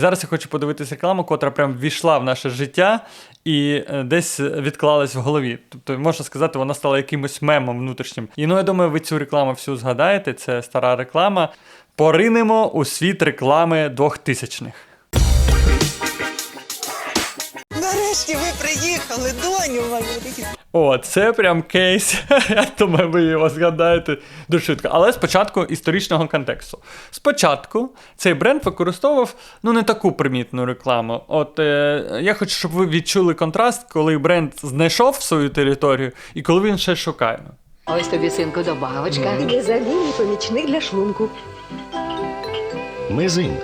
Зараз я хочу подивитися рекламу, котра прям ввійшла в наше життя і е, десь відклалась в голові. Тобто, можна сказати, вона стала якимось мемом внутрішнім. І ну я думаю, ви цю рекламу всю згадаєте. Це стара реклама. Поринемо у світ реклами 2000-х. Нарешті ви приїхали, доню мою. О, це прям кейс. Я думаю, ви його згадаєте дуже швидко. Але спочатку історичного контексту. Спочатку цей бренд використовував ну не таку примітну рекламу. От е, я хочу, щоб ви відчули контраст, коли бренд знайшов свою територію і коли він ще шукає. Ось тобі, синку, добавочка. Глізаліні помічник для шлунку. Мезим.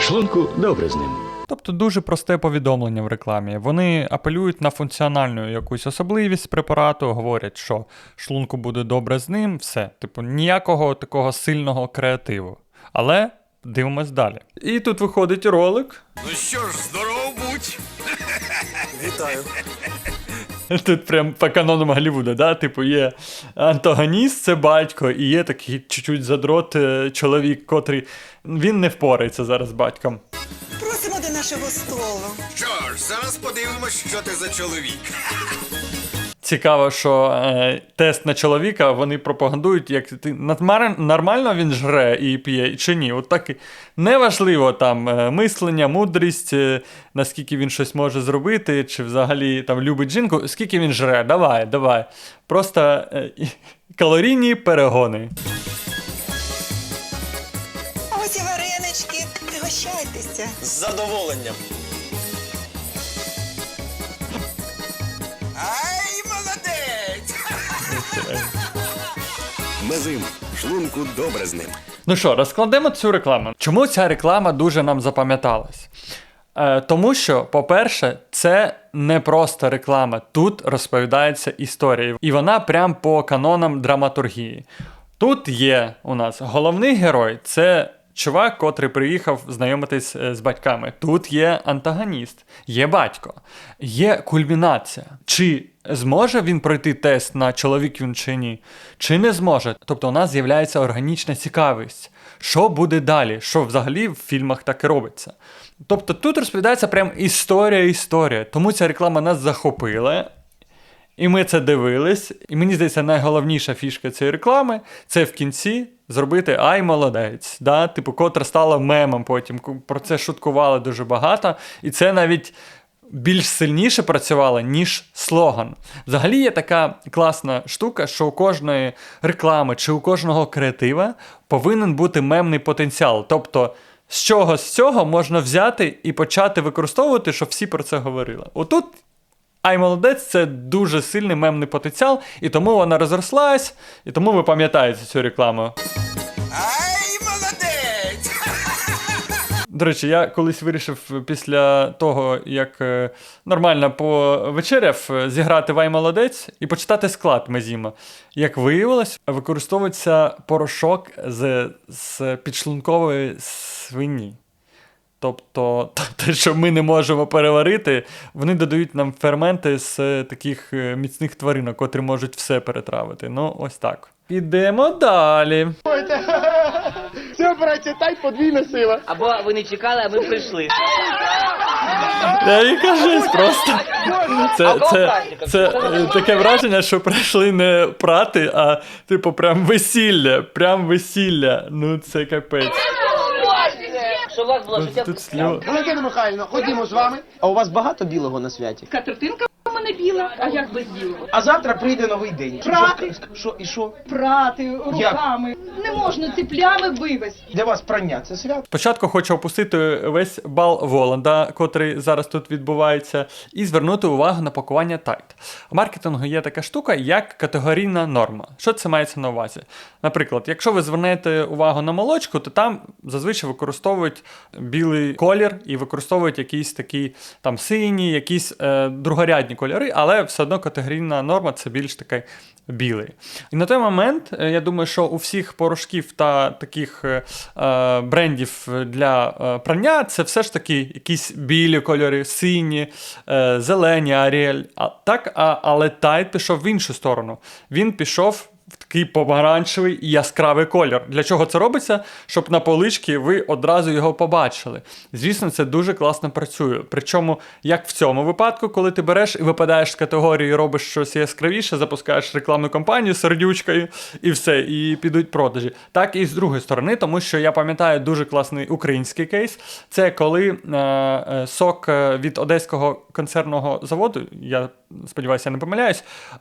Шлунку добре з ним. Тобто дуже просте повідомлення в рекламі. Вони апелюють на функціональну якусь особливість препарату, говорять, що шлунку буде добре з ним, все. Типу, ніякого такого сильного креативу. Але дивимось далі. І тут виходить ролик. Ну що ж, здорово будь. Вітаю. Тут прям по канонам Голлівуда, да? Типу, є антагоніст, це батько, і є такий чуть-чуть задрот е, чоловік, котрий він не впорається зараз з батьком. Нашого столу. Що ж, зараз подивимось, що ти за чоловік. Цікаво, що е, тест на чоловіка вони пропагандують, як ти нормар- нормально він жре і п'є, чи ні. От так і неважливо там е, мислення, мудрість, е, наскільки він щось може зробити, чи взагалі там любить жінку, скільки він жре. Давай, давай. Просто е, калорійні перегони. Задоволенням. Ай, молодець! Мезим. Шлунку добре з ним. Ну що, розкладемо цю рекламу. Чому ця реклама дуже нам запам'яталась? Е, тому що, по-перше, це не просто реклама. Тут розповідається історія. І вона прям по канонам драматургії. Тут є у нас головний герой це чувак, котрий приїхав знайомитись е, з батьками. Тут є антагоніст, є батько, є кульмінація. Чи зможе він пройти тест на чоловік він чи ні? Чи не зможе? Тобто у нас з'являється органічна цікавість. Що буде далі? Що взагалі в фільмах так і робиться? Тобто тут розповідається прям історія-історія. Тому ця реклама нас захопила. І ми це дивились. І мені здається, найголовніша фішка цієї реклами це в кінці зробити ай молодець. Да? Типу, котра стала мемом потім. Про це шуткували дуже багато. І це навіть більш сильніше працювало, ніж слоган. Взагалі є така класна штука, що у кожної реклами чи у кожного креатива повинен бути мемний потенціал. Тобто. З чого з цього можна взяти і почати використовувати, щоб всі про це говорили. Отут Ай, молодець, це дуже сильний мемний потенціал, і тому вона розрослась, і тому ви пам'ятаєте цю рекламу. Ай, молодець! До речі, я колись вирішив після того, як е, нормально повечеряв, е, зіграти Вай молодець і почитати склад Мезіма. Як виявилось, використовується порошок з, з підшлункової свині. Тобто, те, що ми не можемо переварити, вони додають нам ферменти з е, таких е, міцних тваринок, котрі можуть все перетравити. Ну, ось так. Ідемо далі. Все, браття, тай подвійна сила. Або ви не чекали, а ми прийшли. Я і кажись просто. Це, це, це е, таке враження, що прийшли не прати, а типу прям весілля. Прям весілля. Ну це капець. Що у вас було життя? Тут сльо... Валентина Михайлівна, ходімо з вами. А у вас багато білого на святі? Катертинка мене біла, а як без білого? А завтра прийде новий день. Прати. Що, і що? Прати руками. Не можна ці плями вивезти. Для вас прання це свято. Спочатку хочу опустити весь бал Воланда, котрий зараз тут відбувається, і звернути увагу на пакування тайт. У маркетингу є така штука, як категорійна норма. Що це мається на увазі? Наприклад, якщо ви звернете увагу на молочку, то там зазвичай використовують білий колір і використовують якісь такі там сині, якісь е, другорядні кольори, але все одно категорійна норма це більш такий білий. І на той момент, е, я думаю, що у всіх порошків та таких е, е, брендів для е, прання це все ж таки якісь білі кольори, сині, е, зелені, аріель. А, так, а, але Тайт пішов в іншу сторону. Він пішов такий помаранчевий і яскравий колір. Для чого це робиться? Щоб на поличці ви одразу його побачили. Звісно, це дуже класно працює. Причому, як в цьому випадку, коли ти береш і випадаєш з категорії, і робиш щось яскравіше, запускаєш рекламну кампанію з сердючкою і все, і підуть продажі. Так і з другої сторони, тому що я пам'ятаю дуже класний український кейс. Це коли е, е, сок е, від одеського концерного заводу, я сподіваюся, я не помиляюсь. Е,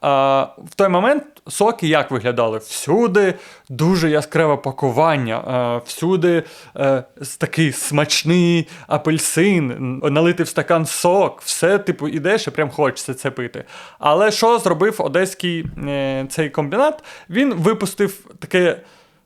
в той момент соки як виглядали? Всюди дуже яскраве пакування, е, всюди е, такий смачний апельсин, налити в стакан сок, все, типу, ідеш і прям хочеться це пити. Але що зробив одеський е, цей комбінат? Він випустив таке.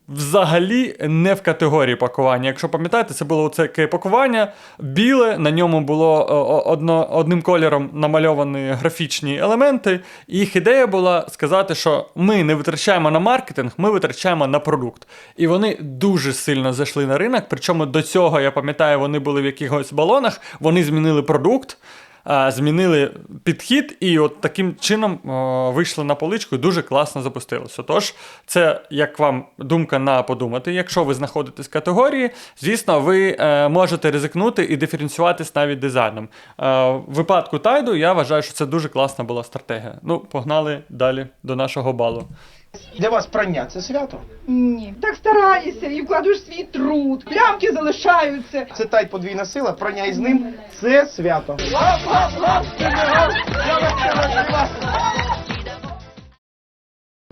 Взагалі не в категорії пакування. Якщо пам'ятаєте, це було таке пакування біле, на ньому було е, одно, одним кольором намальовані графічні елементи. І їх ідея була сказати, що ми не витрачаємо на маркетинг, ми витрачаємо на продукт. І вони дуже сильно зайшли на ринок. Причому до цього, я пам'ятаю, вони були в якихось балонах, вони змінили продукт. А, Змінили підхід і от таким чином вийшли на поличку і дуже класно запустилося. Тож, це як вам думка на подумати. Якщо ви знаходитесь в категорії, звісно, ви е, можете ризикнути і диференціюватись навіть дизайном. Е, в випадку тайду я вважаю, що це дуже класна була стратегія. Ну, погнали далі до нашого балу. Для вас прання це свято. Ні. Так стараєшся і вкладаєш свій труд. Плямки залишаються. Це тайт подвійна сила, прання із ним це свято.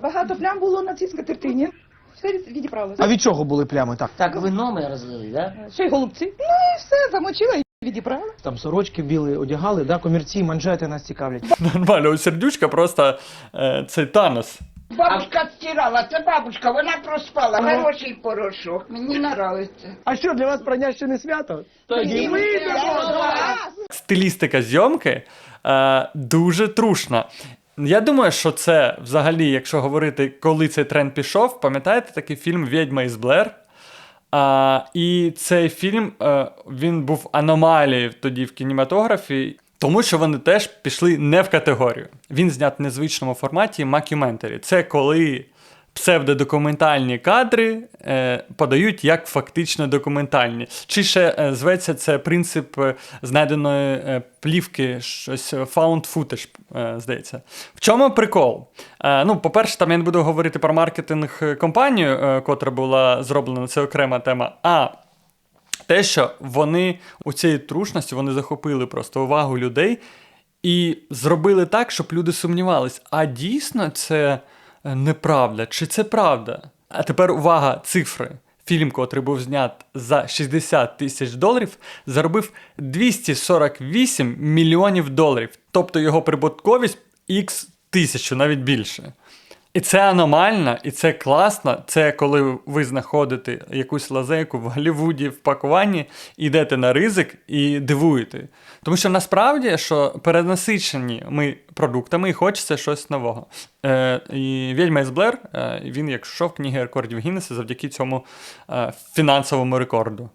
Багато плям було на цій скатертині. Все відібралося. А від чого були плями? Так. Так, вино ми розлили, да? Ще й голубці. Ну і все, замочила і відібрала. Там сорочки біли одягали, да, комірці, манжети нас цікавлять. Нормально, у сердючка просто е, це Танос. Бабушка стирала, це бабушка, вона проспала. Хороший порошок, мені нравиться. А що, для вас прання ще не свято? Тоді ми до вас! стилістика зйомки е, дуже трушна. Я думаю, що це взагалі, якщо говорити, коли цей тренд пішов, пам'ятаєте такий фільм Відьма із Блер? А, і цей фільм е, він був аномалією тоді в кінематографі, тому що вони теж пішли не в категорію. Він знят в незвичному форматі макюментарі. Це коли псевдодокументальні кадри е, подають як фактично документальні. Чи ще е, зветься це принцип е, знайденої е, плівки, щось е, found footage, е, здається. В чому прикол? Е, ну, по-перше, там я не буду говорити про маркетинг е, компанію, е, котра була зроблена, це окрема тема. А те, що вони у цій трушності вони захопили просто увагу людей і зробили так, щоб люди сумнівались, а дійсно це е, неправда, чи це правда? А тепер увага, цифри. Фільм, котрий був знят за 60 тисяч доларів, заробив 248 мільйонів доларів. Тобто його прибутковість x тисячу, навіть більше. І це аномально, і це класно. Це коли ви знаходите якусь лазейку в Голлівуді в пакуванні, йдете на ризик і дивуєте. Тому що насправді що перенасичені ми продуктами і хочеться щось нового. Е, і Відьма із Блер, е, він як в книги рекордів Гіннеса завдяки цьому е, фінансовому рекорду.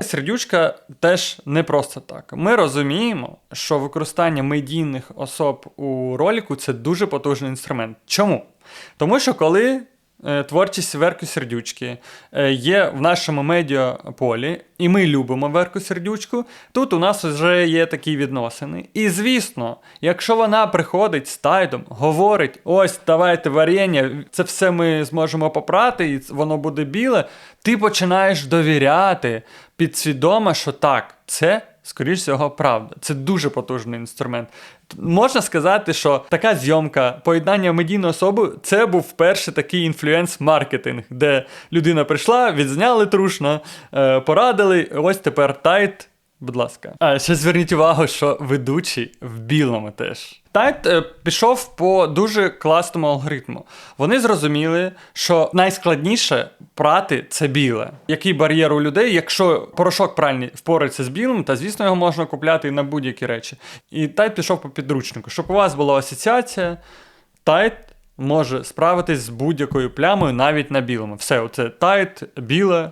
Сердючка теж не просто так. Ми розуміємо, що використання медійних особ у роліку це дуже потужний інструмент. Чому? Тому що коли творчість Верки Сердючки е, є в нашому медіаполі, і ми любимо Верку Сердючку, тут у нас вже є такі відносини. І звісно, якщо вона приходить з тайдом, говорить: ось давайте варення, це все ми зможемо попрати, і воно буде біле, ти починаєш довіряти підсвідомо, що так, це. Скоріш всього, правда. Це дуже потужний інструмент. Можна сказати, що така зйомка, поєднання медійної особи, це був перший такий інфлюенс-маркетинг, де людина прийшла, відзняли трушно, е, порадили. Ось тепер тайт. Будь ласка. А ще зверніть увагу, що ведучий в білому теж. Тайт е, пішов по дуже класному алгоритму. Вони зрозуміли, що найскладніше прати це біле. Який бар'єр у людей, якщо порошок пральний впорається з білим, та звісно його можна купляти на будь-які речі. І тайт пішов по підручнику. Щоб у вас була асоціація, тайт може справитись з будь-якою плямою навіть на білому. Все, оце тайт, біле,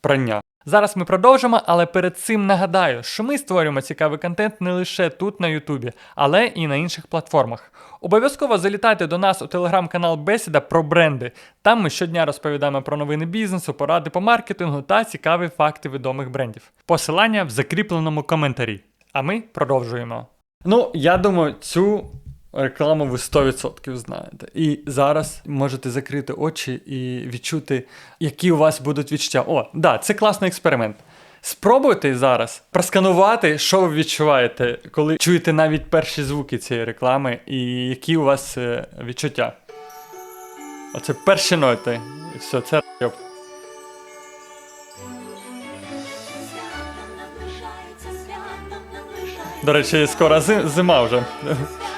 прання. Зараз ми продовжимо, але перед цим нагадаю, що ми створюємо цікавий контент не лише тут на Ютубі, але і на інших платформах. Обов'язково залітайте до нас у телеграм-канал Бесіда про бренди. Там ми щодня розповідаємо про новини бізнесу, поради по маркетингу та цікаві факти відомих брендів. Посилання в закріпленому коментарі. А ми продовжуємо. Ну, я думаю, цю рекламу ви 100% знаєте. І зараз можете закрити очі і відчути, які у вас будуть відчуття. О, да, це класний експеримент. Спробуйте зараз просканувати, що ви відчуваєте, коли чуєте навіть перші звуки цієї реклами, і які у вас е, відчуття. Оце перші ноти. І все, це райоб. До речі, скоро зима вже.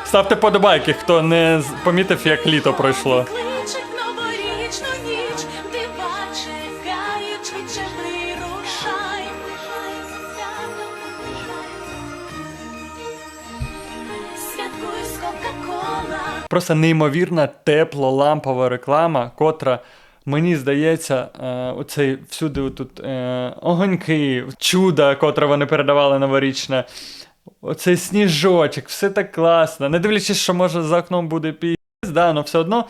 Ставте подобайки, хто не помітив, як літо пройшло. Кличуть новорічну ніч, дива чекають, швидше вирушай. Святкуй з Кока-Кола. Просто неймовірна тепло лампова реклама, котра. Мені здається, е, оцей всюди тут е, огоньки, чудо, котре вони передавали новорічне, оцей сніжочок, все так класно. Не дивлячись, що може за окном буде піс, да, але все одно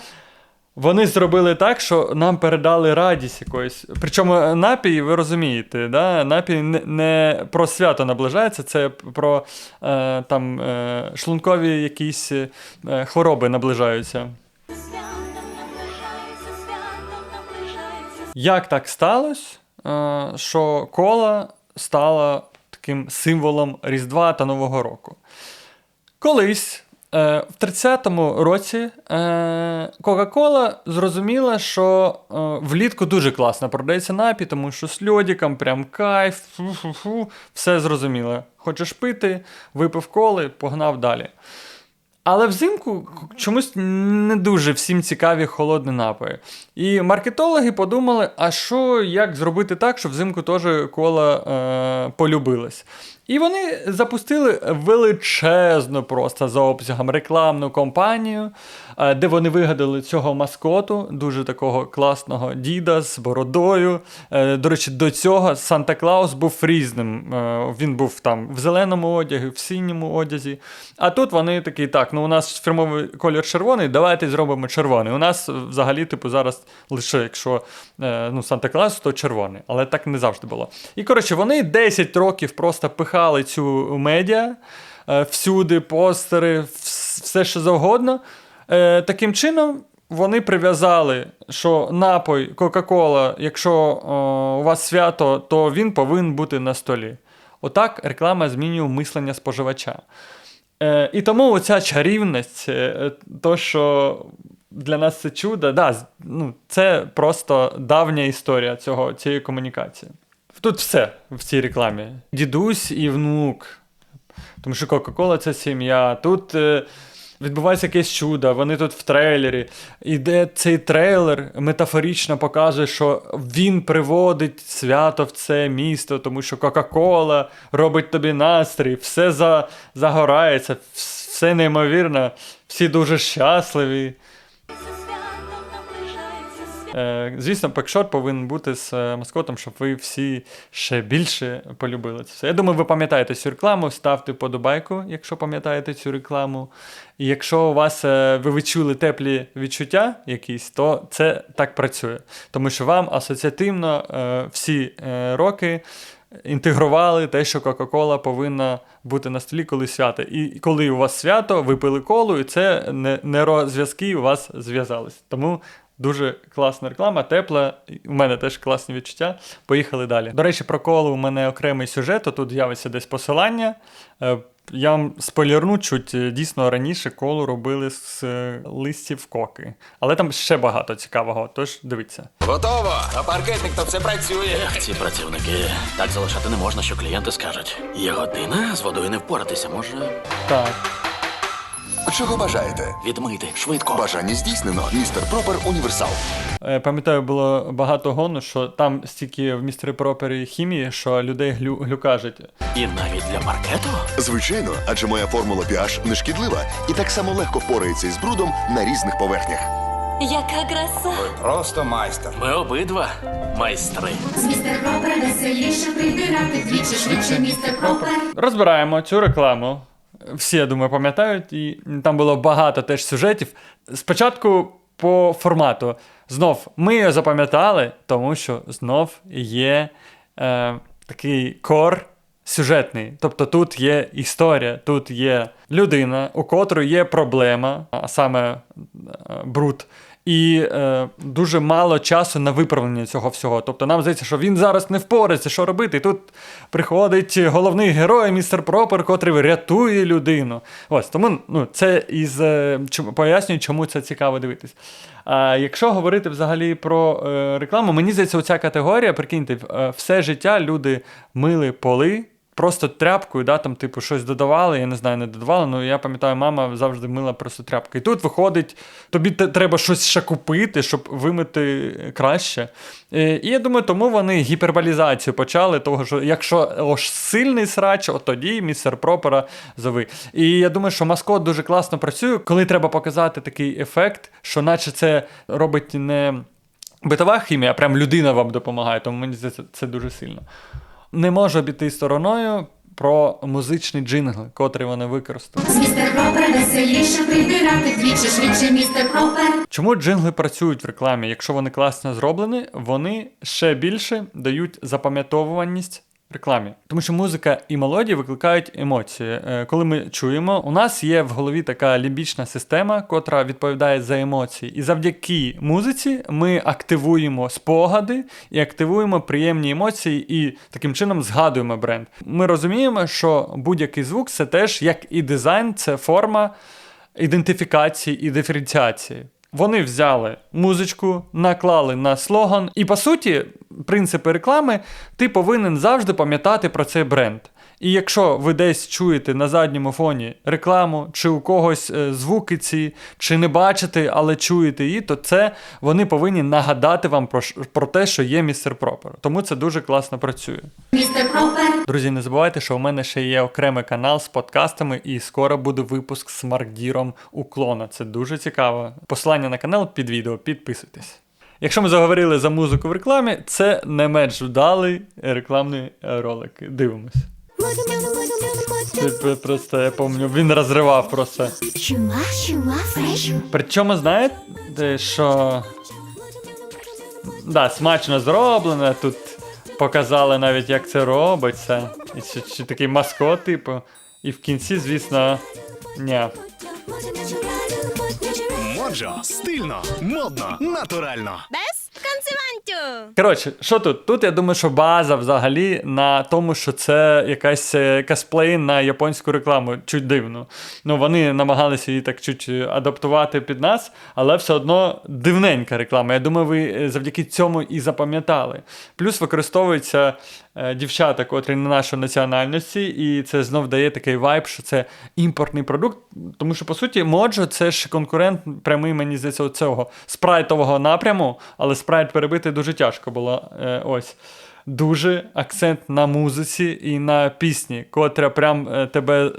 вони зробили так, що нам передали радість якоїсь. Причому напій, ви розумієте, да? напій не, про свято наближається, це про е, там, е, шлункові якісь е, хвороби наближаються. Як так сталося, е, що кола стала таким символом Різдва та Нового року? Колись, е, в 30-му році, е, Кока-Кола зрозуміла, що е, влітку дуже класно продається напій, тому що з льодиком прям кайф, фу-фу-фу, все зрозуміло. Хочеш пити, випив коли, погнав далі. Але взимку чомусь не дуже всім цікаві холодні напої. І маркетологи подумали, а що, як зробити так, щоб взимку теж кола е, полюбилась. І вони запустили величезну просто за обсягом рекламну кампанію, е, де вони вигадали цього маскоту, дуже такого класного діда з бородою. Е, До речі, до цього Санта Клаус був різним. Е, Він був там в зеленому одязі, в синьому одязі. А тут вони такі, так, ну у нас фірмовий колір червоний, давайте зробимо червоний. У нас взагалі, типу, зараз лише якщо ну, Санта Клаус, то червоний. Але так не завжди було. І коротше, вони 10 років просто пихали цю медіа, е, всюди, постери, все що завгодно. Е, Таким чином. Вони прив'язали, що напой Кока-Кола, якщо о, у вас свято, то він повинен бути на столі. Отак реклама змінює мислення споживача. Е, і тому оця чарівність, е, то, що для нас це чудо, да, ну, це просто давня історія цього, цієї комунікації. Тут все в цій рекламі: дідусь і внук. Тому що Кока-Кола це сім'я. Тут е, відбувається якесь чудо, вони тут в трейлері. І цей трейлер метафорично показує, що він приводить свято в це місто, тому що Кока-Кола робить тобі настрій, все за, загорається, все неймовірно, всі дуже щасливі. Е, звісно, пекшот повинен бути з е, маскотом, щоб ви всі ще більше полюбили це все. Я думаю, ви пам'ятаєте цю рекламу. Ставте подобайку, якщо пам'ятаєте цю рекламу. І якщо у вас е, ви відчули теплі відчуття якісь, то це так працює. Тому що вам асоціативно всі роки. Інтегрували те, що Кока-Кола повинна бути на столі, коли свято. І коли у вас свято, ви пили колу, і це не- нейрозв'язки у вас зв'язались. Тому Дуже класна реклама, тепла. У мене теж класні відчуття. Поїхали далі. До речі, про колу у мене окремий сюжет, тут з'явиться десь посилання. Е, Я вам спойлерну, чуть е, дійсно раніше колу робили з е, листів коки. Але там ще багато цікавого, тож дивіться. Готово! А паркетник то все працює. Ці працівники так залишати не можна, що клієнти скажуть. Є година з водою не впоратися, може Так. Чого бажаєте? відмити швидко. Бажання здійснено. Містер Пропер Універсал. Е, Пам'ятаю, було багато гону, що там стільки в містері пропері хімії, що людей глю, глюкажить. І навіть для паркету. Звичайно, адже моя формула pH не шкідлива і так само легко впорається із брудом на різних поверхнях. Яка краса. Просто майстер. Ми обидва майстри. Містер Пропер веселіше прибирати вдвічі швидше, містер Пропер. Розбираємо цю рекламу. Всі, я думаю, пам'ятають, і там було багато теж сюжетів. Спочатку по формату. Знов ми його запам'ятали, тому що знов є е, такий кор сюжетний. Тобто тут є історія, тут є людина, у котрої є проблема, а саме е, бруд. І е, дуже мало часу на виправлення цього всього. Тобто нам здається, що він зараз не впорається, що робити. І тут приходить головний герой, містер Пропер, котрий рятує людину. Ось тому ну, це із е, чому- пояснює, чому це цікаво дивитись. А якщо говорити взагалі про е, рекламу, мені здається, оця категорія, прикиньте, е, все життя люди мили поли. Просто тряпкою, да, там, типу, щось додавали, я не знаю, не додавали, але я пам'ятаю, мама завжди мила просто тряпкою. І тут виходить, тобі треба щось ще купити, щоб вимити краще. Е, І я думаю, тому вони гіперболізацію почали, того, що якщо ось сильний срач, от тоді містер Пропера зови. І я думаю, що маскот дуже класно працює, коли треба показати такий ефект, що наче це робить не битова хімія, а прям людина вам допомагає, тому мені здається, це дуже сильно. Не можу обійти стороною про музичні джингли, котрі вони використали. Містер Пропер веселіше прибирати вдвічі швидше, містер Пропер. Чому джингли працюють в рекламі? Якщо вони класно зроблені, вони ще більше дають запам'ятовуваність рекламі. Тому що музика і мелодії викликають емоції. Е, Коли ми чуємо, у нас є в голові така лімбічна система, котра відповідає за емоції. І завдяки музиці ми активуємо спогади і активуємо приємні емоції, і таким чином згадуємо бренд. Ми розуміємо, що будь-який звук це теж як і дизайн, це форма ідентифікації і диференціації. Вони взяли музичку, наклали на слоган, і по суті, принципи реклами, ти повинен завжди пам'ятати про цей бренд. І якщо ви десь чуєте на задньому фоні рекламу, чи у когось е, звуки ці, чи не бачите, але чуєте її, то це вони повинні нагадати вам про, про те, що є містер Пропер. Тому це дуже класно працює. Містер Пропер. Друзі, не забувайте, що у мене ще є окремий канал з подкастами, і скоро буде випуск з Маркдіром Уклона. Це дуже цікаво. Посилання на канал під відео, підписуйтесь. Якщо ми заговорили за музику в рекламі, це не менш вдалий рекламний ролик. Дивимось. Це просто я пам'ятаю, він розривав просто. Причому, знаєте, що. Да, смачно зроблено. Тут показали навіть, як це робиться. І чи, чи такий маскот, типу. І в кінці, звісно, ні. Моджо, стильно, модно, натурально. Коротше, що тут? Тут я думаю, що база взагалі на тому, що це якась е, косплей на японську рекламу, чуть дивно. Ну, вони намагалися її так чуть е, адаптувати під нас, але все одно дивненька реклама. Я думаю, ви е, завдяки цьому і запам'ятали. Плюс використовуються е, дівчата, котрі не нашої національності, і це знов дає такий вайб, що це імпортний продукт. Тому що, по суті, Моджо це ж конкурент прямий, мені здається, цього спрайтового напряму, але спрайт перебити дуже тяжко було. Е, ось. Дуже акцент на музиці і на пісні, котра прям е, тебе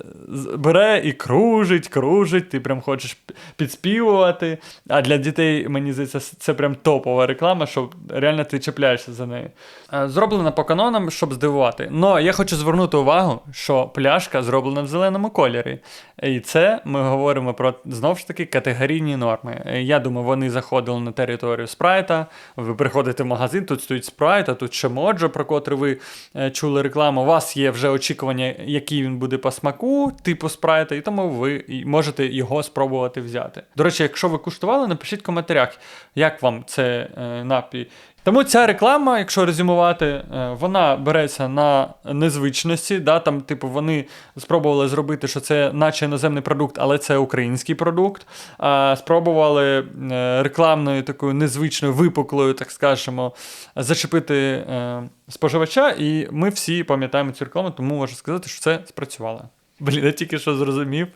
бере і кружить, кружить, ти прям хочеш підспівувати. А для дітей, мені здається, це прям топова реклама, що реально ти чіпляєшся за нею. Е, Зроблена по канонам, щоб здивувати. Но я хочу звернути увагу, що пляшка зроблена в зеленому кольорі. І це ми говоримо про знову ж таки категорійні норми. Е, Я думаю, вони заходили на територію спрайта. Ви приходите в магазин, тут стоїть спрайт, а тут ще моджо, про котрий ви е, чули рекламу. У вас є вже очікування, який він буде по смаку, типу спрайта, і тому ви можете його спробувати взяти. До речі, якщо ви куштували, напишіть в коментарях, як вам це е, напій. Тому ця реклама, якщо резюмувати, е, вона береться на незвичності. Да? Там, типу, вони спробували зробити, що це наче іноземний продукт, але це український продукт. А, спробували е, рекламною такою незвичною, випуклою, так скажемо, зачепити е, споживача, і ми всі пам'ятаємо цю рекламу, тому можу сказати, що це спрацювало. Блін, я тільки що зрозумів.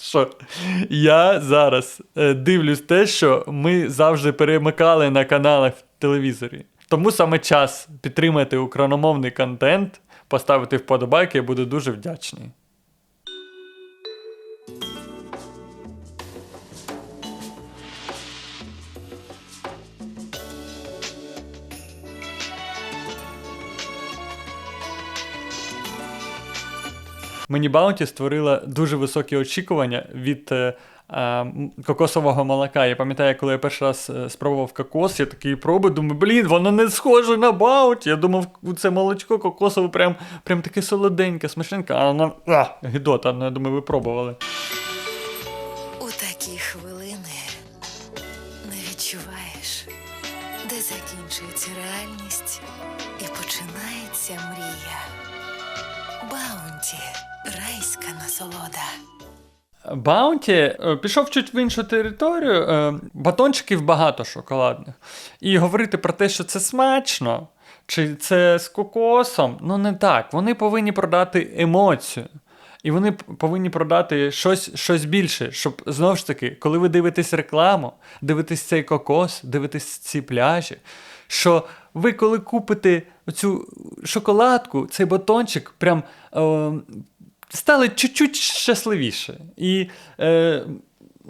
Що я зараз е, дивлюсь те, що ми завжди перемикали на каналах в телевізорі. Тому саме час підтримати україномовний контент, поставити вподобайки, я буду дуже вдячний. Мені Баунті створила дуже високі очікування від. е, е, Кокосового молока. Я пам'ятаю, коли я перший раз е, спробував кокос, я такий пробую, думаю, блін, воно не схоже на бауті. Я думав, це молочко кокосове прям, прям таке солоденьке, смачненьке, а воно а, гідота. ну, я думаю, ви пробували. Насолода. Баунті е, пішов чуть в іншу територію, е, батончиків багато шоколадних. І говорити про те, що це смачно, чи це з кокосом, ну не так. Вони повинні продати емоцію. І вони повинні продати щось, щось більше, щоб знову ж таки, коли ви дивитесь рекламу, дивитесь цей кокос, дивитесь ці пляжі, що ви коли купите цю шоколадку, цей батончик, прям е, стали чуть-чуть щасливіше. І е,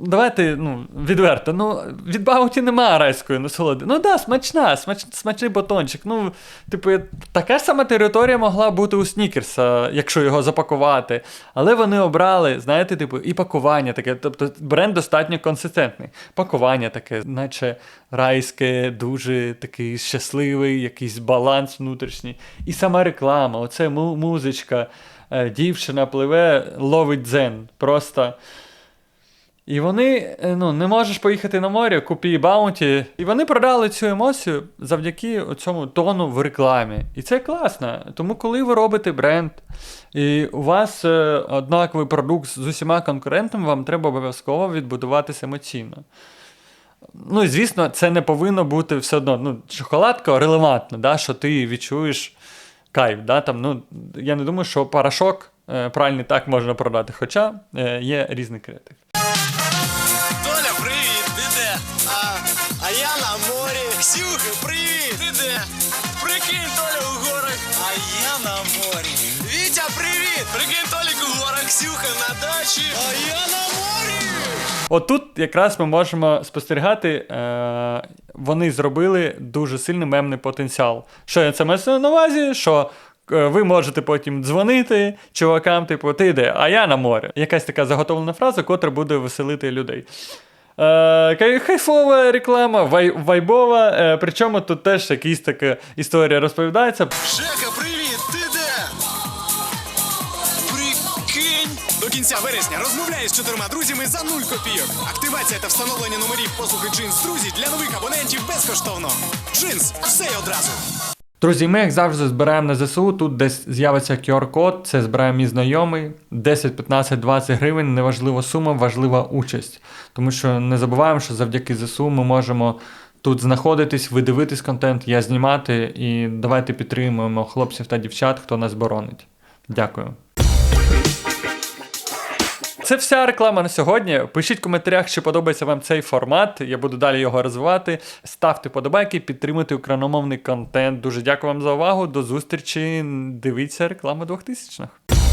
давайте ну, відверто, ну, від Бауті немає райської насолоди. Ну да, смачна, смач, смачний батончик. Ну, типу, така ж сама територія могла бути у Снікерса, якщо його запакувати. Але вони обрали, знаєте, типу, і пакування таке. Тобто бренд достатньо консистентний. Пакування таке, наче райське, дуже такий щасливий, якийсь баланс внутрішній. І сама реклама, оце музичка. Е, Дівчина пливе, ловить дзен. Просто. І вони, е, ну, не можеш поїхати на море, купі баунті. І вони продали цю емоцію завдяки цьому тону в рекламі. І це класно. Тому, коли ви робите бренд, і у вас е, однаковий продукт з усіма конкурентами, вам треба обов'язково відбудуватися емоційно. Ну, і звісно, це не повинно бути все одно. Ну, шоколадка релевантна, да, що ти відчуєш кайф. Да, там, ну, я не думаю, що порошок е, правильний так можна продати, хоча е, є різний креатив. Толя, привіт, ти де? А, а я на морі. Ксюха, привіт, ти де? Прикинь, Толя у горах, а я на морі. Вітя, привіт! Прикинь, Толік у горах, Ксюха на дачі, а я на морі. Отут якраз ми можемо спостерігати, е, вони зробили дуже сильний мемний потенціал. Що я це маю на увазі? Що е, ви можете потім дзвонити чувакам, типу, ти де, а я на морі. Якась така заготовлена фраза, котра буде веселити людей. Е, хайфова реклама, вай, вайбова. Е, причому тут теж якась така історія розповідається. Жека, кінця вересня розмовляю з чотирма друзями за нуль копійок. Активація та встановлення номерів послуги Джинс Друзі для нових абонентів безкоштовно. Джинс, все одразу. Друзі, ми, як завжди, збираємо на ЗСУ. Тут десь з'явиться QR-код, це збирає мій знайомий. 10, 15, 20 гривень, неважлива сума, важлива участь. Тому що не забуваємо, що завдяки ЗСУ ми можемо тут знаходитись, ви дивитись контент, я знімати. І давайте підтримуємо хлопців та дівчат, хто нас боронить. Дякую. Це вся реклама на сьогодні. Пишіть в коментарях, чи подобається вам цей формат. Я буду далі його розвивати. Ставте подобайки, підтримуйте україномовний контент. Дуже дякую вам за увагу. До зустрічі. Дивіться рекламу 2000-х.